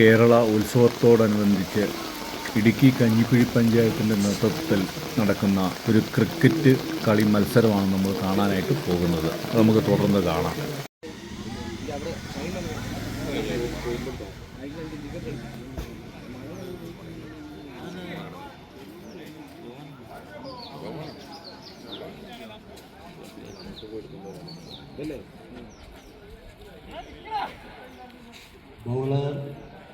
കേരള ഉത്സവത്തോടനുബന്ധിച്ച് ഇടുക്കി കഞ്ഞിക്കുഴി പഞ്ചായത്തിന്റെ നേതൃത്വത്തിൽ നടക്കുന്ന ഒരു ക്രിക്കറ്റ് കളി മത്സരമാണ് നമ്മൾ കാണാനായിട്ട് പോകുന്നത്. നമുക്ക് തുടർന്ന് കാണാം ബൗളർ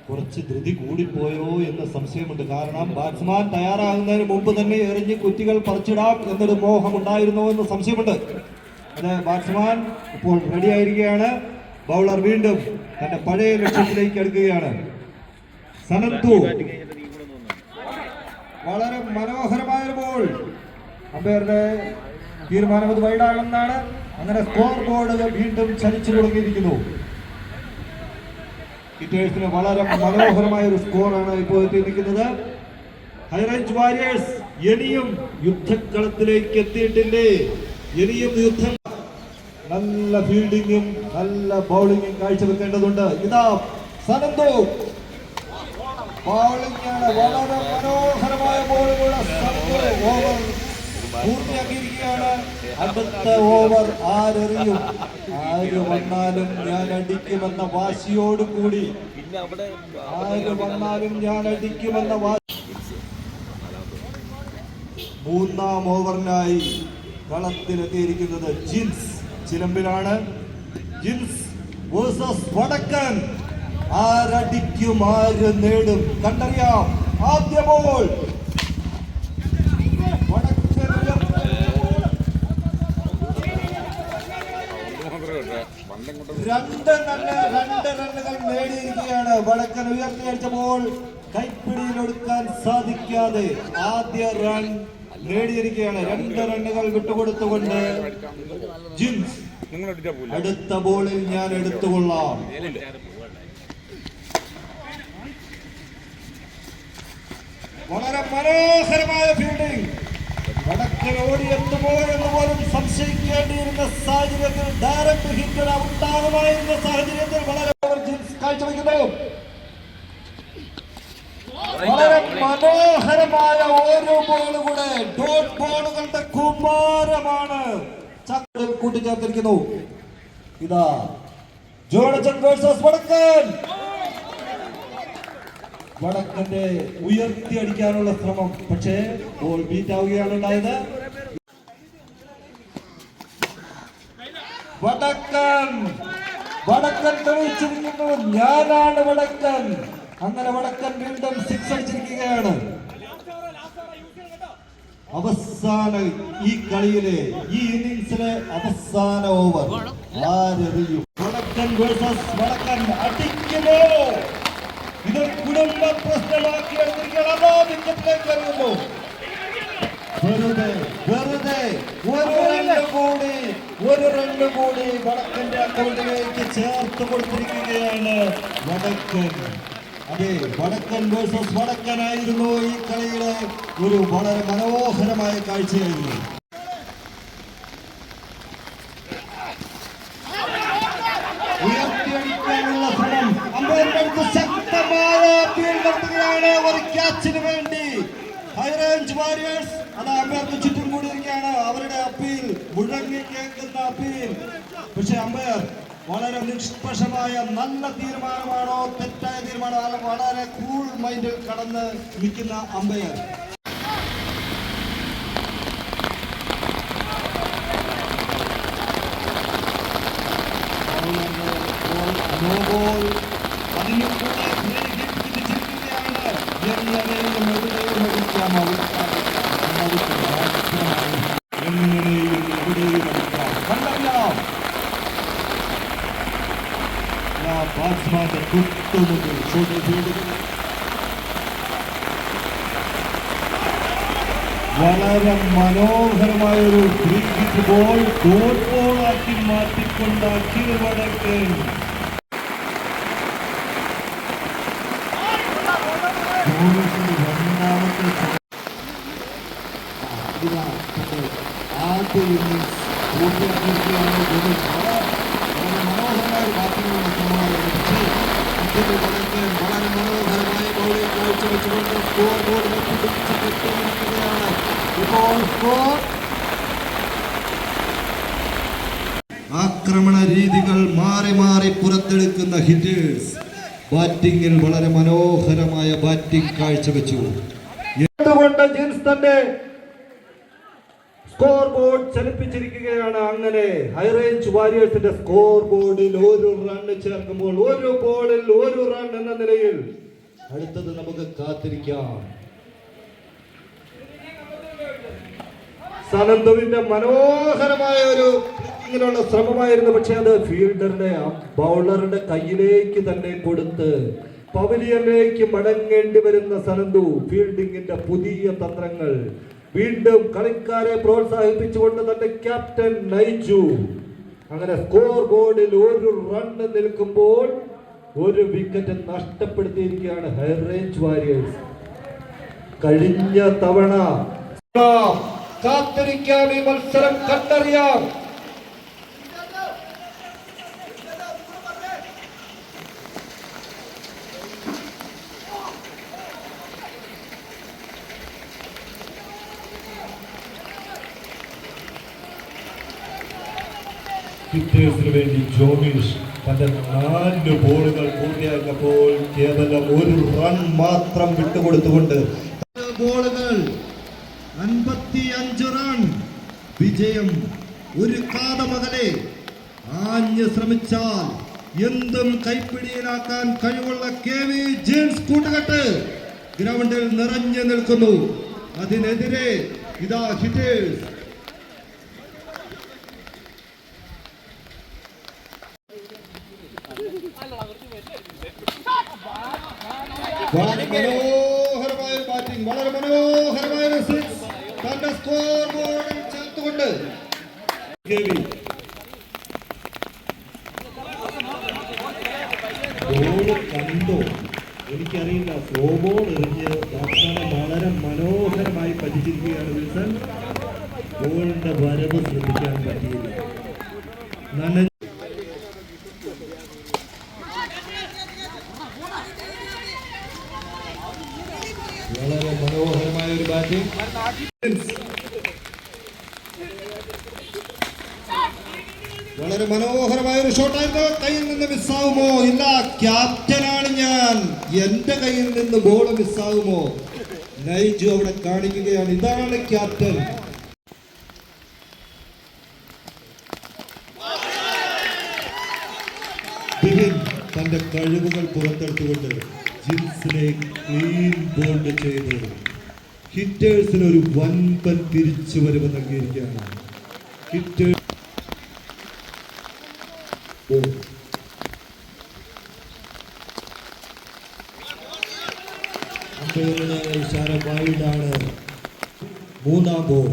കുറച്ച് ധൃതി കൂടിപ്പോയോ എന്ന സംശയമുണ്ട്. കാരണം ബാറ്റ്സ്മാൻ തയ്യാറാകുന്നതിന് മുമ്പ് തന്നെ എറിഞ്ഞ് കുറ്റികൾ പറിച്ചിടാം എന്നൊരു മോഹം ഉണ്ടായിരുന്നോ എന്ന് സംശയമുണ്ട്. അതെ ബാറ്റ്സ്മാൻ ഇപ്പോൾ റെഡി ആയിരിക്കുകയാണ്. ബൗളർ വീണ്ടും തന്റെ പഴയ ലക്ഷ്യത്തിലേക്ക് എടുക്കുകയാണ് സനന്തു. വളരെ മനോഹരമായ ഒരു ബോൾ അമ്പയറുടെ തീരുമാനം അത് വൈഡാണെന്നാണ് അങ്ങനെ സ്കോർ ബോർഡ് വീണ്ടും ചലിച്ചു തുടങ്ങിയിരിക്കുന്നു. കിറ്റേഴ്സിന് വളരെ മനോഹരമായ ഒരു സ്കോറാണ് ഇപ്പോൾ എത്തിയിരിക്കുന്നത്. ഹൈറേഞ്ച് വാരിയേഴ്സ് ഇനിയും യുദ്ധക്കളത്തിലേക്ക് എത്തിയിട്ടില്ലേ? ഇനിയും യുദ്ധം. നല്ല ഫീൽഡിങ്ങും നല്ല ബൗളിങ്ങും കാഴ്ചവെക്കേണ്ടതുണ്ട്. ഇതാ സനന്തോ. ബൗളിംഗ് വളരെ മനോഹരമായ ബോളുകളുടെ അടുത്ത ഓവർ ആരെറിയും? ആര് വന്നാലും ഞാൻ അടിക്കുമെന്ന വാശിയോട് കൂടി. ആര് വന്നാലും ഞാൻ അടിക്കുമെന്ന വാശി മൂന്നാം ഓവറിനായി കളത്തിലെത്തിയിരിക്കുന്നത് ജിൻസ്. ചിലമ്പിലാണ്. ജിൻസ് വേഴ്സസ് വടക്കൻ. ആരടിക്കും ആര് നേടും. കണ്ടറിയാം. ആദ്യ ബോൾ വടക്കൻ രണ്ട് റണ്ണ് രണ്ട് റണ്ണുകൾ നേടിയിരിക്കുകയാണ്. വടക്കൻ ഉയർത്തിയടിച്ച ബോൾ കൈപ്പിടിയിലൊടുക്കാൻ സാധിക്കാതെ ആദ്യ റൺ നേടിയിരിക്കുകയാണ്. രണ്ട് റണ്ണുകൾ വിട്ടുകൊടുത്തുകൊണ്ട് ജിൻസ് അടുത്ത ബോളിൽ ഞാൻ എടുത്തുകൊള്ളാം. വളരെ മനോഹരമായ ഫീൽഡിംഗ് വടക്കൻ ഓടിയെത്തുമോ പോലും സംശയിക്കേണ്ടിയിരുന്ന സാഹചര്യത്തിൽ ഡയറക്ട് ഹിറ്റ് ഉണ്ടാകുമായിരുന്ന സാഹചര്യത്തിൽ വളരെ കാഴ്ചവെക്കുന്നു വളരെ മനോഹരമായ ഓരോ ബോളും കൂടെ ഡോട്ട് ബോളുകളുടെ കുമാരമാണ് കൂട്ടിച്ചേർത്തിരിക്കുന്നു. ഇതാ ജോണച്ചൻ വേഴ്സസ് വടക്കൻ. വടക്കന്റെ ഉയർത്തി അടിക്കാനുള്ള ശ്രമം. പക്ഷേ ബോൾ ബീറ്റ് ആവുകയാണ് ഉണ്ടായത്. വടക്കൻ. വടക്കൻ തെളിയിച്ചിരിക്കുന്നു ഞാനാണ് വടക്കൻ. അങ്ങനെ വടക്കൻ വീണ്ടും സിക്സ് അടിച്ചിരിക്കുകയാണ്. അവസാന ഈ കളിയിലെ ഈ ഇന്നിംഗ്സിലെ അവസാന ഓവർ ആരെറിയും? വടക്കൻ വേഴ്സസ് വടക്കൻ. അടിക്കുമോ ഇത് കുടുംബ പ്രശ്നമാക്കി അതോ വിക്കറ്റിലേക്ക് ഇറങ്ങുന്നു വെറുതെ വെറുതെ ഒരു രണ്ട് കൂടി ഒരു രണ്ട് കൂടി വടക്കന്റെ അക്കൗണ്ടിലേക്ക് ചേർത്ത് കൊടുത്തിരിക്കുകയാണ് വടക്കൻ. അതെ വടക്കൻ വേഴ്സസ് വടക്കനായിരുന്നു ഈ കളിയിലെ ഒരു വളരെ മനോഹരമായ കാഴ്ചയായിരുന്നു ഉയർത്തിയടിക്കാനുള്ള ശ്രമം അമ്പയറിന്റെ അടുത്ത് ശക്തമായ അപ്പീൽ ഒരു ക്യാച്ചിന് വേണ്ടി. ഹൈറേഞ്ച് വാരിയേഴ്സ് അത് അമ്പയർക്ക് ചുറ്റും കൂടിയിരിക്കുകയാണ്. അവരുടെ അപ്പീൽ മുഴങ്ങി കേൾക്കുന്ന അപ്പീൽ. പക്ഷെ അമ്പയർ വളരെ നിഷ്പക്ഷമായ നല്ല തീരുമാനമാണോ? തെറ്റായ തീരുമാനമാണോ വളരെ കൂൾ മൈൻഡിൽ കടന്ന് നിൽക്കുന്ന അമ്പയർ. തൊട്ടുമുമ്പിൽ ഷോട്ട് ഫീൽഡിൽ വളരെ മനോഹരമായ ഒരു ഫ്രീ ബോൾ ഡോട്ട് ബോളാക്കി മാറ്റിക്കൊണ്ട് അഖിൽ വടക്കൻ രണ്ടാമത്തെ ആദ്യ ഇന്നിംഗ്സ് പൂർത്തിയാക്കിയിരിക്കുകയാണ് ഇത് വളരെ വളരെ മനോഹരമായ ഒരു ബാറ്റിംഗുള്ള ശ്രമമായിരുന്നു പക്ഷേ അഖിൽ വടക്കൻ വളരെ കാഴ്ചവെച്ചുകൊണ്ട് സ്കോർ ബോർഡ് ഇപ്പോൾ സ്കോർ ആക്രമണ രീതികൾ മാറി മാറി പുറത്തെടുക്കുന്ന ഹിറ്റേഴ്സ് ബാറ്റിംഗിൽ വളരെ മനോഹരമായ ബാറ്റിംഗ് കാഴ്ചവെച്ചു. എന്തുകൊണ്ട് ജിൻസ് തന്റെ സ്കോർ ബോർഡ് ചലിപ്പിച്ചിരിക്കുകയാണ് അങ്ങനെ? ഹൈറേഞ്ച് വാരിയേഴ്സിന്റെ സ്കോർ ബോർഡിൽ ഒരു റൺ ചേർക്കുമ്പോൾ ഒരു ബോളിൽ ഒരു റൺ എന്ന നിലയിൽ അടുത്തത് നമുക്ക് കാത്തിരിക്കാം. സനന്തുവിന്റെ മനോഹരമായ ഒരു ഇങ്ങനെയുള്ള ശ്രമമായിരുന്നു. പക്ഷെ അത് ഫീൽഡറിന്റെ ബൗളറുടെ കയ്യിലേക്ക് തന്നെ കൊടുത്ത് പവലിയനിലേക്ക് മടങ്ങേണ്ടി വരുന്ന സനന്തു ഫീൽഡിങ്ങിന്റെ പുതിയ തന്ത്രങ്ങൾ വീണ്ടും കളിക്കാരെ പ്രോത്സാഹിപ്പിച്ചുകൊണ്ട് തന്റെ ക്യാപ്റ്റൻ നയിച്ചു. അങ്ങനെ സ്കോർ ബോർഡിൽ ഒരു റണ്ണ് നിൽക്കുമ്പോൾ ഒരു വിക്കറ്റ് നഷ്ടപ്പെടുത്തിയിരിക്കുകയാണ് ഹൈ റേഞ്ച് വാരിയേഴ്സ്. കഴിഞ്ഞ തവണ കാത്തിരിക്കാം ഈ മത്സരം കണ്ടറിയാം. പിറ്റേഴ്സിന് വേണ്ടി ജോമീഷ് തന്റെ നാല് ബോളുകൾ പൂർത്തിയാക്കിയപ്പോൾ കേവലം ഒരു റൺ മാത്രം വിട്ടുകൊടുത്തുകൊണ്ട് ബോളുകൾ അൻപത്തി അഞ്ച് റൺ വിജയം ഒരു കാതമകലെ ആഞ്ഞ് ശ്രമിച്ചാൽ എന്തും കൈപ്പിടിയിലാക്കാൻ കഴിവുള്ള കെ വി ജെയിംസ് കൂട്ടുകെട്ട് ഗ്രൗണ്ടിൽ നിറഞ്ഞു നിൽക്കുന്നു. അതിനെതിരെ ഇതാ ഹിറ്റേഴ്സ് മനോഹരമായ ബാറ്റിംഗ് വളരെ മനോഹരമായ സിക്സ് തന്റെ സ്കോർ ബോർഡിൽ ചേർത്തുകൊണ്ട്. ബോൾ കണ്ടോ? എനിക്കറിയില്ല. സ്ലോ ബോൾ എറിഞ്ഞ് ബാറ്റ്സ്മാനെ വളരെ മനോഹരമായി പറ്റിച്ചിരിക്കുകയാണ് വിൽസൺ. ബോളിന്റെ വരവ് ശ്രദ്ധിക്കാൻ പറ്റിയില്ല. നനഞ്ഞ വളരെ മനോഹരമായ ഒരു ബാറ്റിംഗ് വളരെ മനോഹരമായ ഒരു ഷോട്ടായിരുന്നു കയ്യിൽ നിന്ന് മിസ്സാവുമോ ഇല്ല ക്യാപ്റ്റനാണ് ഞാൻ. എന്റെ കയ്യിൽ നിന്ന് ബോൾ മിസ്സാകുമോ? നൈജു അവിടെ കാണിക്കുകയാണ്. ഇതാണ് ക്യാപ്റ്റൻ. തന്റെ കഴിവുകൾ പുറത്തെടുത്തുകൊണ്ട് ജിൻസിനെ ക്ലീൻ ബോൾഡ് ചെയ്ത് ഹിറ്റേഴ്സിന് ഒരു വൻപൻ തിരിച്ചുവരവ് നൽകിയിരിക്കുകയാണ്. Hitters ball. അമ്പയറുടെ ഇഷാര വൈഡാണ് മൂന്നാം ബോൾ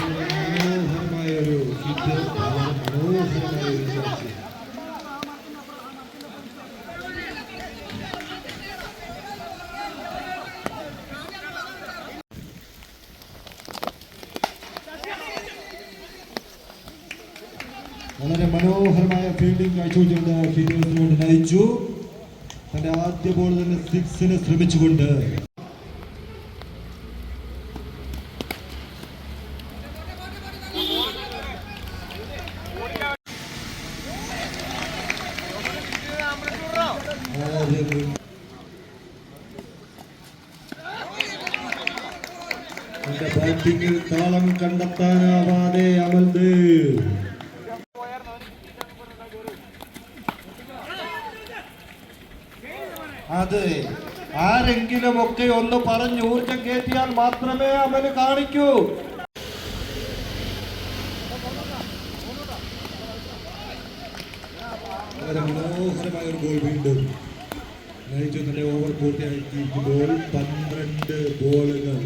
മനോഹരമായ ഒരു ഹിറ്റ് വളരെ മനോഹരമായ ഒരു ക്യാച്ച് വളരെ മനോഹരമായ കാഴ്ചവെച്ചുകൊണ്ട് ഹിറ്റേഴ്സിനോട് നയിച്ചു. തന്റെ ആദ്യ ബോൾ തന്നെ സിക്സിന് ശ്രമിച്ചുകൊണ്ട്. ബാറ്റിംഗിൽ താളം കണ്ടെത്താനാവാതെ അമൽദേവ് അതെ ആരെങ്കിലും ഒക്കെ ഒന്ന് പറഞ്ഞു ഊർജം കയറ്റിയാൽ മാത്രമേ അവന് കാണിക്കൂ. വളരെ മനോഹരമായ ഒരു ഗോൾ വീണ്ടും. നയിച്ചു തന്നെ ഓവർ പൂർത്തിയാക്കിയിരിക്കുമ്പോൾ പന്ത്രണ്ട് ബോളുകൾ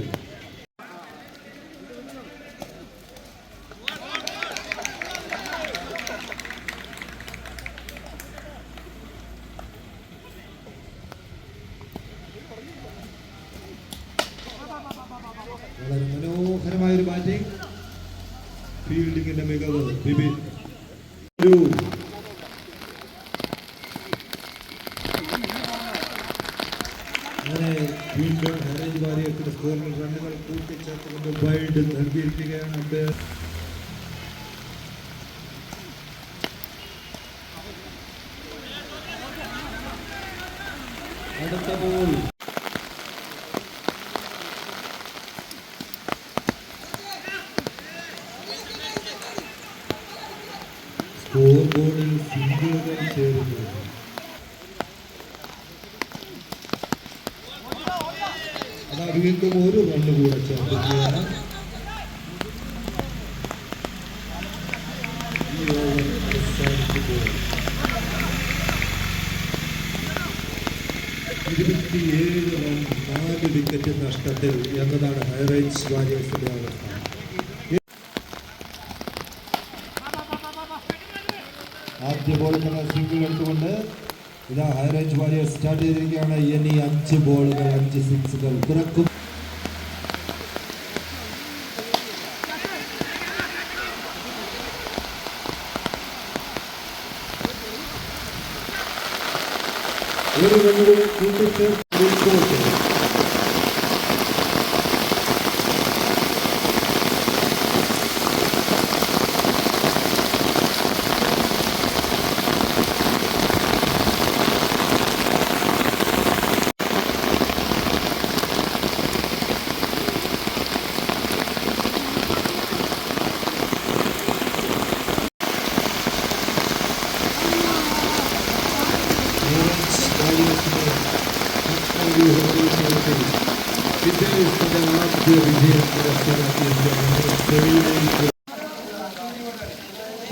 വളരെ മനോഹരമായ ഒരു ബാറ്റിംഗ് ഫീൽഡിങ്ങിന്റെ മികവ് ബിബിൻ ഒരു അങ്ങനെ വീണ്ടും ഹരേജ് വാരിയത്തിന്റെ സ്കോറിൽ റണ്ണുകൾ കൂട്ടിച്ചേർത്തുകൊണ്ട് വൈഡ് നൽകിയിരിക്കുകയാണ് അദ്ദേഹം അടുത്ത ബോൾ സ്കോർ ബോർഡിൽ സിംഗിളുകൾ ചേരുന്നു അതാ വീണ്ടും ഒരു അവസാനിക്കുമ്പോൾ ഇരുപത്തിയേഴ് റൺ നാല് വിക്കറ്റ് നഷ്ടത്തിൽ എന്നതാണ് ഹൈറേഞ്ച് വാരിയേഴ്സിന്റെ അവസ്ഥ ആദ്യ ബോൾ തന്നെ സിംഗിൾ എടുത്തുകൊണ്ട് ഇതാ ഹൈറേഞ്ച് വാരിയേഴ്സ് സ്റ്റാർട്ട് ചെയ്തിരിക്കുകയാണ് ഇനി അഞ്ച് ബോളുകൾ അഞ്ച് സിക്സുകൾ തുറക്കും. ഒരു റണ്ണുകൾ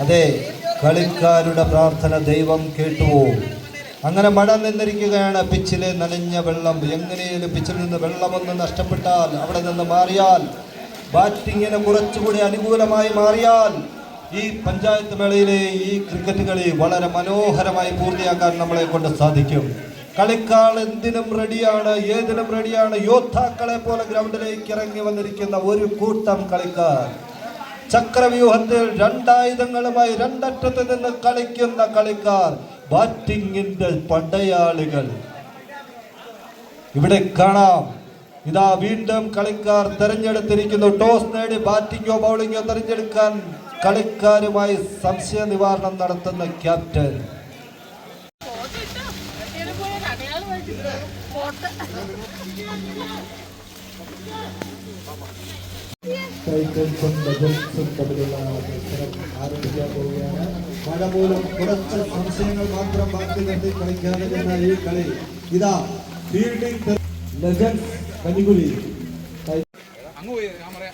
അതെ കളിക്കാരുടെ പ്രാർത്ഥന ദൈവം കേട്ടുവോ? അങ്ങനെ മഴ നിന്നിരിക്കുകയാണ്. പിച്ചിലെ നനഞ്ഞ വെള്ളം. എങ്ങനെയും പിച്ചിൽ നിന്ന് വെള്ളമൊന്ന് നഷ്ടപ്പെട്ടാൽ അവിടെ നിന്ന് മാറിയാൽ ബാറ്റിങ്ങിന് കുറച്ചുകൂടി അനുകൂലമായി മാറിയാൽ ഈ പഞ്ചായത്ത് മേളയിലെ ഈ ക്രിക്കറ്റ് കളി വളരെ മനോഹരമായി പൂർത്തിയാക്കാൻ നമ്മളെ കൊണ്ട് സാധിക്കും. കളിക്കാൾ എന്തിനും റെഡിയാണ് ഏതിനും റെഡിയാണ് യോദ്ധാക്കളെ പോലെ ഗ്രൗണ്ടിലേക്ക് ഇറങ്ങി വന്നിരിക്കുന്ന ഒരു കൂട്ടം കളിക്കാർ. ചക്രവ്യൂഹത്തിൽ രണ്ടായുധങ്ങളുമായി രണ്ടറ്റത്ത് നിന്ന് കളിക്കുന്ന കളിക്കാർ. ബാറ്റിങ്ങിന്റെ പടയാളികൾ. ഇവിടെ കാണാം. ഇതാ വീണ്ടും കളിക്കാർ തെരഞ്ഞെടുത്തിരിക്കുന്നു. ടോസ് നേടി ബാറ്റിങ്ങോ ബൗളിങ്ങോ തെരഞ്ഞെടുക്കാൻ കളിക്കാരുമായി സംശയ നിവാരണം നടത്തുന്ന ക്യാപ്റ്റൻ. ടൈറ്റൻസും ഡബിൾസും തമ്മിലുള്ള മത്സരം ആരംഭിക്കാൻ പോവുകയാണ്. മഴ മൂലം കുറച്ച് സംശയങ്ങൾ മാത്രം ബാക്കി നിർത്തി കളിക്കാനിരുന്ന ഈ കളി. ഇതാ ഫീൽഡിംഗ് ലെജൻസ് കനികുലി വളരെ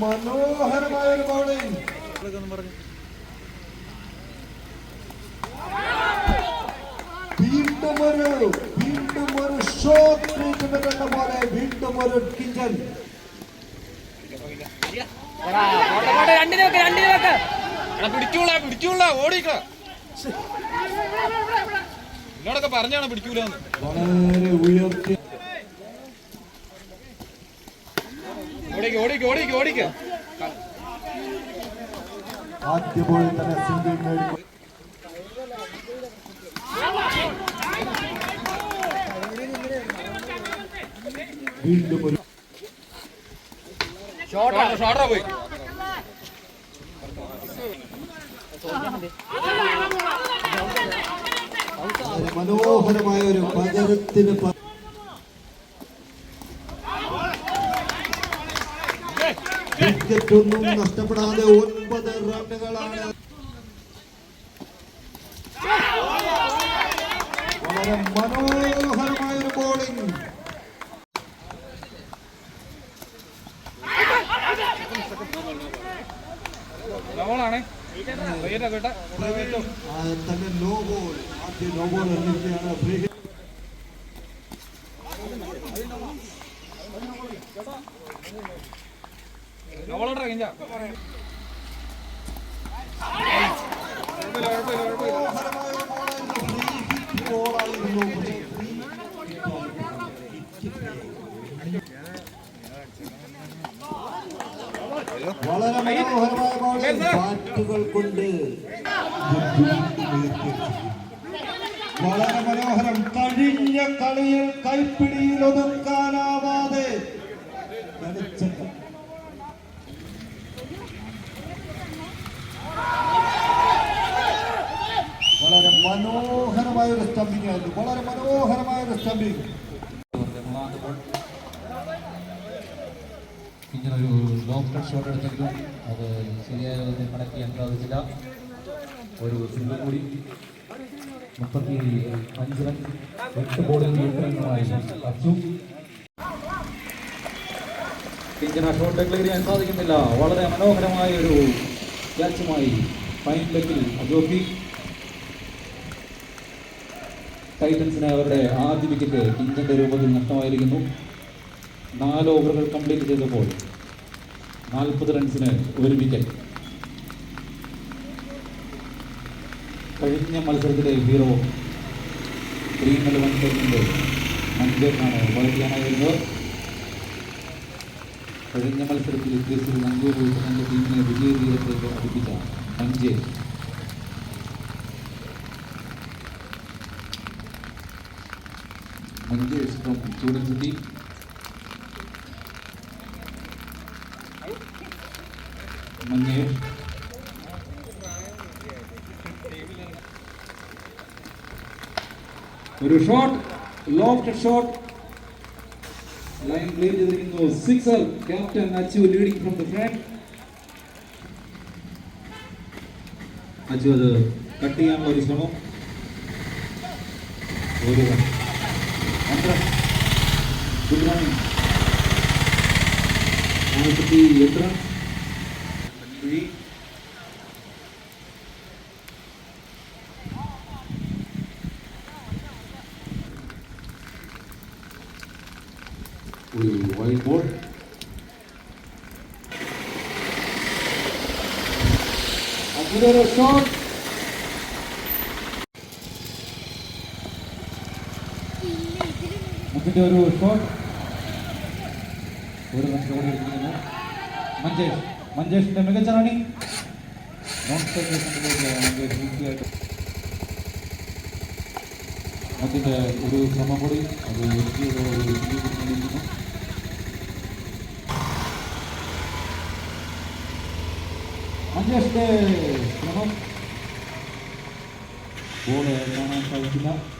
മനോഹരമായ ഒരു ബൗളിംഗ് വീണ്ടും ഒരു വീണ്ടും ഒരു ഷോട്ട് ട്രീറ്റ്മെന്റ് എന്ന പോലെ വീണ്ടും ഒരു കിഞ്ചൻ. പിടിക്കൂല പിടിക്കൂല ഓടിക്ക എന്നോടൊക്കെ പറഞ്ഞാണ് പിടിക്കൂലെന്ന്? വളരെ ഉയർത്തി ഓടിക്ക ഓടിക്ക ഓടിക്ക ഓടിക്ക ആദ്യ ബോളിൽ തന്നെ സിംഗിൾ നേടി വീണ്ടും ഒരു ഷോർട്ടറാ പോയി. മനോഹരമായ ഒരു പകരത്തിന് പ- വിക്കറ്റ് ഒന്നും നഷ്ടപ്പെടാതെ ഒൻപത് റണ്ണുകളാണ്. വളരെ മനോഹരമായ ഒരു ബോളിംഗ് തന്നെ നോ ബോൾ ആദ്യ നോ ബോൾ എറിഞ്ഞിരിക്കുകയാണ് വളരെ മനോഹരമായ ബാറ്റുകൾ കൊണ്ട് വളരെ മനോഹരം. കഴിഞ്ഞ കളിയിൽ കൈപ്പിടിയിൽ ഒതുക്കാനാവാതെ കളിച്ചത് വളരെ മനോഹരമായ ഒരു സ്റ്റംപിംഗ് ആയിരുന്നു. വളരെ മനോഹരമായ ഒരു സ്റ്റംപിംഗ് ഇങ്ങനൊരു ലോങ് ടച്ച് ഷോട്ട് എടുത്തെങ്കിലും അത് ശരിയായ കണക്ട് ചെയ്യാൻ സാധിച്ചില്ല. ഒരു സിംഗിൾ കൂടി. മുപ്പത്തി അഞ്ച് റൺ എട്ട് ബോളിൽ എട്ട് റണ്ണുമായി അച്ചു ഇങ്ങനെ ഷോട്ട് ക്ലിയർ ചെയ്യാൻ സാധിക്കുന്നില്ല. വളരെ മനോഹരമായ ഒരു ക്യാച്ചുമായി ഫൈൻ ലെഗിൽ അജോഫി ടൈറ്റൻസിന് അവരുടെ ആദ്യ വിക്കറ്റ് ഇന്ത്യന്റെ രൂപത്തിൽ നഷ്ടമായിരിക്കുന്നു. നാല് ഓവറുകൾ കംപ്ലീറ്റ് ചെയ്തപ്പോൾ നാൽപ്പത് റൺസിന് ഒരു വിക്കറ്റ് കഴിഞ്ഞ മത്സരത്തിലെ ഹീറോ വൺ ഇലവൻ ടീമിന്റെ മഞ്ചേറിനാണ് ബോൾ ചെയ്യാനായിരുന്നത് കഴിഞ്ഞ മത്സരത്തിൽ ക്രീസിൽ നങ്കൂർ ഒഴിച്ച് തന്റെ ടീമിനെ വിജയ തീരത്തേക്ക് അടുപ്പിച്ച Manjeri Manjeri from students team Manjesh ഒരു shot loft shot line clear ചെയ്തിരിക്കുന്നു sixer captain Achu leading from the front Achu അത് കട്ട് ചെയ്യാനുള്ള ഒരു ശ്രമം. ഒരു റൺ ഗുഡ് മോർണിംഗ് നാൽപ്പത്തി എട്ട് റൺ three. ഒരു വൈഡ് ബോൾ അതിലൊരു ഷോട്ട് മുമ്പിന്റെ ഒരു ഷോട്ട് ഒരു റൺസ് ഓടിയിരിക്കുന്നു മഞ്ചേഷ് മഞ്ചേഷിന്റെ മികച്ച റണ്ണിംഗ് നോൺ സ്ട്രൈക്ക് മഞ്ചേഷ് ഈസിയായിട്ട് അതിന്റെ ഒരു ശ്രമം കൂടി. അത് よして、この恒例の南海きだ。